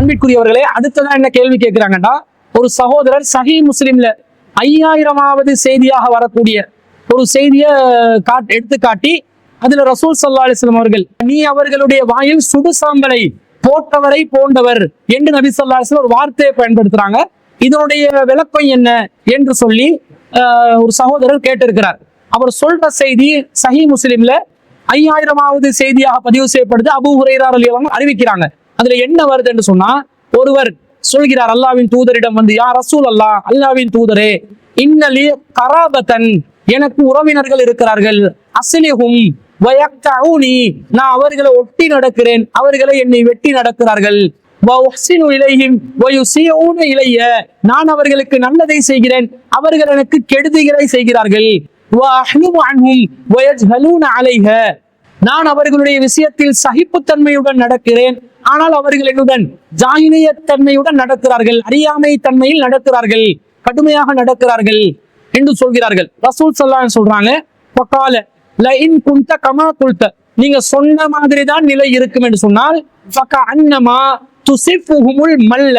அன்பிற்குரியவர்களே அடுத்ததான் என்ன கேள்வி கேட்கிறாங்கன்னா ஒரு சகோதரர் சஹி முஸ்லிம்ல ஐயாயிரமாவது செய்தியாக வரக்கூடிய ஒரு செய்தியை காட் எடுத்து காட்டி அதுல ரசூல் சல்லா அலிஸ்லாம் அவர்கள் நீ அவர்களுடைய வாயில் சுடு சாம்பலை போட்டவரை போன்றவர் என்று நபி சொல்லா அலிஸ்லாம் ஒரு வார்த்தையை பயன்படுத்துறாங்க. இதனுடைய விளக்கம் என்ன என்று சொல்லி ஆஹ், ஒரு சகோதரர் கேட்டிருக்கிறார். அவர் சொல்ற செய்தி சஹி முஸ்லிம்ல ஐயாயிரமாவது செய்தியாக பதிவு செய்யப்படுது. அபு ஹுரைரார் அறிவிக்கிறாங்க. அதுல என்ன வருது என்று சொன்னா ஒருவர் சொல்கிறார் அல்லாவின் தூதரிடம் வந்து யா ரசூல் அல்லாஹ் அல்லாவின் தூதரே இன்னலி கராபத்தன் எனக்கு உறவினர்கள் இருக்கிறார்கள். அசிலிஹும் வயக்தஊனி நான் அவர்களை ஒட்டி நடக்கிறேன் அவர்களை என்னை வெட்டி நடக்கிறார்கள். வஉஹ்சினு நான் அவர்களுக்கு நல்லதை செய்கிறேன் அவர்கள் எனக்கு கெடுதிகளை செய்கிறார்கள். நான் அவர்களுடைய விஷயத்தில் சகிப்புத்தன்மையுடன் நடக்கிறேன். ஆனால் அவர்கள் என்னுடன் ஜாகினியத்தன்மையுடன் நடக்கிறார்கள். அறியாமை தன்மையில் நடக்கிறார்கள். கடுமையாக நடக்கிறார்கள் என்று சொல்கிறார்கள். ரசூல் சல்லான்னு சொல்றாங்க பக்கால லைன் குந்த கமா குல்த. நீங்க சொன்ன மாதிரி தான் நிலை இருக்கும் என்று சொன்னால் அன்னமா துசிஃபுஹுமுல் மல்ல.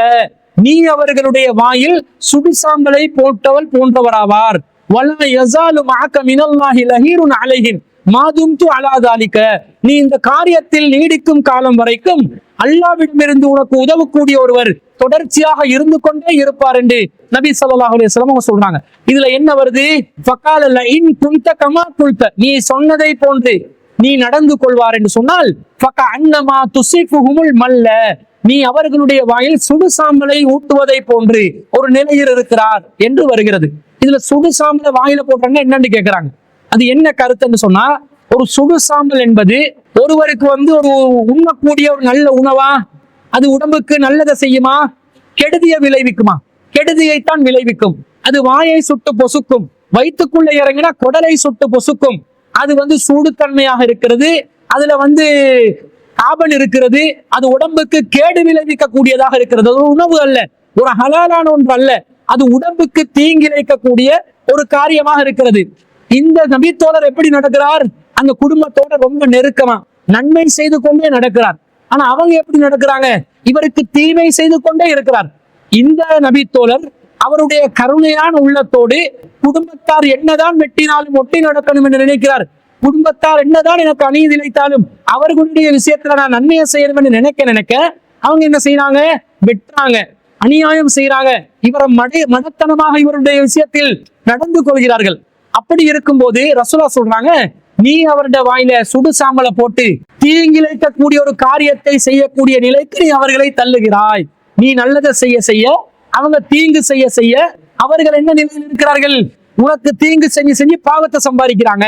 நீ அவர்களுடைய வாயில் சுடிசாம்பலை போட்டவள் போன்றவராவார். வல்ல யசாலு மாக்க மினல்லாஹி லஹீருன் அலைஹிம். மாதும் து அலாதாலிக்க நீ இந்த காரியத்தில் நீடிக்கும் காலம் வரைக்கும் அல்லாவிடமிருந்து உனக்கு உதவக்கூடிய ஒருவர் தொடர்ச்சியாக இருந்து கொண்டே இருப்பார் என்று நபி சல்லாஹ் அலைஹி வஸல்லம் அவங்க சொல்றாங்க. இதுல என்ன வருது? ஃபகால இன் குன்த கமா குல்த. நீ சொன்னதை போன்று நீ நடந்து கொள்வார் என்று சொன்னால் பக்க அன்னமா துசிஃபுஹுமுல் மல்ல. நீ அவர்களுடைய வாயில் சுடு சாம்பலை ஊட்டுவதை போன்று ஒரு நிலையில் இருக்கிறார் என்று வருகிறது. இதுல சுடு சாம்பலை வாயில போட்டாங்க என்னன்னு கேட்கிறாங்க அது என்ன கருத்துன்னு சொன்னா ஒரு சுடு சாம்பல் என்பது ஒருவருக்கு வந்து ஒரு உண்ணக்கூடிய ஒரு நல்ல உணவா? அது உடம்புக்கு நல்லதை செய்யுமா? கெடுதியை விளைவிக்குமா? கெடுதியைத்தான் விளைவிக்கும். அது வாயை சுட்டு பொசுக்கும். வயிற்றுக்குள்ள இறங்கினா குடலை சுட்டு பொசுக்கும். அது வந்து சூடுத்தன்மையாக இருக்கிறது. அதுல வந்து காபன் இருக்கிறது. அது உடம்புக்கு கேடு விளைவிக்க கூடியதாக இருக்கிறது. அது ஒரு உணவு அல்ல. ஒரு ஹலாலான ஒன்று அல்ல. அது உடம்புக்கு தீங்கிழைக்கக்கூடிய ஒரு காரியமாக இருக்கிறது. இந்த நபித்தோழர் எப்படி நடக்கிறார்? அந்த குடும்பத்தோட ரொம்ப நெருக்கமா நன்மை செய்து கொண்டே நடக்கிறார். ஆனா அவங்க எப்படி நடக்கிறாங்க? இவருக்கு தீமை செய்து கொண்டே இருக்கிறார். இந்த நபித்தோழர் அவருடைய கருணையான உள்ளத்தோடு குடும்பத்தார் என்னதான் வெட்டினாலும் ஒட்டி நடக்கணும் என்று நினைக்கிறார். குடும்பத்தார் என்னதான் எனக்கு அநீதி இழைத்தாலும் அவர்களுடைய விஷயத்துல நான் நன்மையை செய்யணும் என்று நினைக்க நினைக்க அவங்க என்ன செய்யறாங்க வெட்டுறாங்க. அநியாயம் செய்யறாங்க இவரை மடை மடத்தனமாக இவருடைய விஷயத்தில் நடந்து கொள்கிறார்கள். அப்படி இருக்கும்போது ரசூலா சொல்றாங்க நீ அவருடைய வாயில சுடு சாம்பலை போட்டு தீங்கிழைக்கக்கூடிய ஒரு காரியத்தை செய்யக்கூடிய நிலைக்கு நீ அவர்களை தள்ளுகிறாய். நீ நல்லதை செய்ய செய்ய அவங்க தீங்கு செய்ய செய்ய அவர்கள் என்ன நிலையில் இருக்கிறார்கள்? உனக்கு தீங்கு செஞ்சு செஞ்சு பாவத்தை சம்பாதிக்கிறாங்க.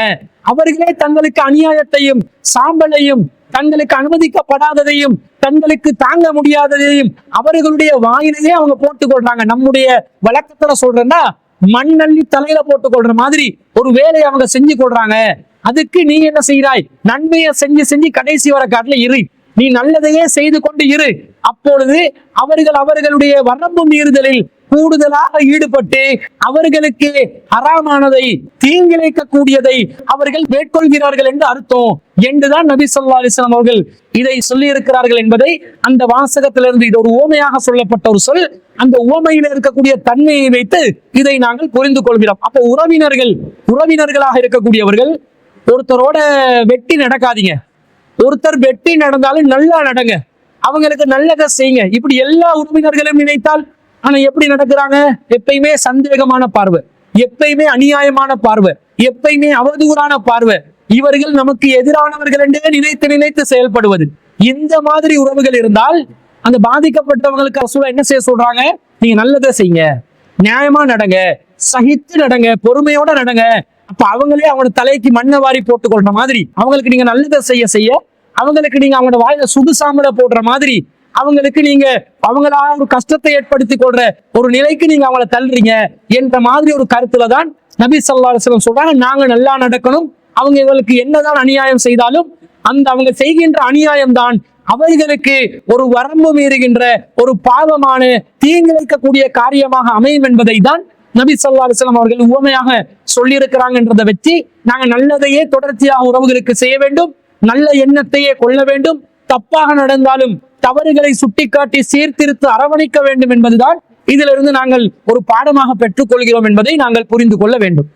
அவர்களே தங்களுக்கு அநியாயத்தையும் சாம்பலையும் தங்களுக்கு அனுமதிக்கப்படாததையும் தங்களுக்கு தாங்க முடியாததையும் அவர்களுடைய வாயிலேயே அவங்க போட்டுக் கொள்றாங்க. நம்முடைய வழக்கத்துல சொல்றேன்னா மண்ணள்ளி தலையில போட்டு கொள்ற மாதிரி ஒரு வேலையை அவங்க செஞ்சு கொள்றாங்க. அதுக்கு நீ என்ன செய்கிறாய்? நன்மையை செஞ்சு செஞ்சு கடைசி வர காட்டுல இரு. நீ நல்லதையே செய்து கொண்டு இரு. அப்பொழுது அவர்கள் அவர்களுடைய வரம்பு மீறுதலில் கூடுதலாக ஈடுபட்டு அவர்களுக்கு ஹராமானதை தீங்கிழைக்கக்கூடியதை அவர்கள் மேற்கொள்கிறார்கள் என்று அர்த்தம். என்றுதான் நபி சொல்லா அலிஸ்லாம் அவர்கள் இதை சொல்லி இருக்கிறார்கள் என்பதை அந்த வாசகத்திலிருந்து இது ஒரு உவமையாக சொல்லப்பட்ட ஒரு சொல். அந்த உவமையில் இருக்கக்கூடிய தன்மையை வைத்து இதை நாங்கள் புரிந்து கொள்கிறோம். அப்போ உறவினர்கள் உறவினர்களாக இருக்கக்கூடியவர்கள் ஒருத்தரோட வெட்டி நடக்காதீங்க. ஒருத்தர் வெட்டி நடந்தாலும் நல்லா நடங்க. அவங்களுக்கு நல்லதை செய்யுங்க. இப்படி எல்லா உறவினர்களும் நினைத்தால் ஆனா எப்படி நடக்கிறாங்க? எப்பயுமே சந்தேகமான பார்வை. எப்பயுமே அநியாயமான பார்வை. எப்பயுமே அவதூறான பார்வை. இவர்கள் நமக்கு எதிரானவர்கள் என்றே நினைத்து நினைத்து செயல்படுவது. இந்த மாதிரி உறவுகள் இருந்தால் அந்த பாதிக்கப்பட்டவங்களுக்கு ரசூலா என்ன செய்ய சொல்றாங்க? நீங்க நல்லதை செய்யுங்க நியாயமா நடங்க. சகித்து நடங்க. பொறுமையோட நடங்க. அப்ப அவங்களே அவங்க தலைக்கு மண்ணை வாரி போட்டுக் கொள்ற மாதிரி அவங்களுக்கு நீங்க நல்லதை செய்ய செய்ய அவங்களுக்கு நீங்க அவங்களோட வாயில சுடுசாமலை போடுற மாதிரி அவங்களுக்கு நீங்க அவங்களா ஒரு கஷ்டத்தை ஏற்படுத்தி கொள்ற ஒரு நிலைக்கு நீங்க அவங்கள தள்ளுறீங்க என்ற மாதிரி ஒரு கருத்துல தான் நபி சல்லா அலைஹி சொல்றாங்க. நாங்க நல்லா நடக்கணும். அவங்க இவங்களுக்கு என்னதான் அநியாயம் செய்தாலும் அந்த அவங்க செய்கின்ற அநியாயம் தான் அவர்களுக்கு ஒரு வரம்பு மீறுகின்ற ஒரு பாவமான தீங்கிழைக்கக்கூடிய காரியமாக அமையும் என்பதை தான் நபி ஸல்லல்லாஹு அலுவலம் அவர்கள் உவமையாக சொல்லியிருக்கிறாங்கன்றதை வச்சு நாங்கள் நல்லதையே தொடர்ச்சியாக உறவுகளுக்கு செய்ய வேண்டும். நல்ல எண்ணத்தையே கொள்ள வேண்டும். தப்பாக நடந்தாலும் தவறுகளை சுட்டிக்காட்டி சீர்திருத்து அரவணைக்க வேண்டும் என்பதுதான் இதிலிருந்து நாங்கள் ஒரு பாடமாக பெற்றுக்கொள்கிறோம் என்பதை நாங்கள் புரிந்து கொள்ள வேண்டும்.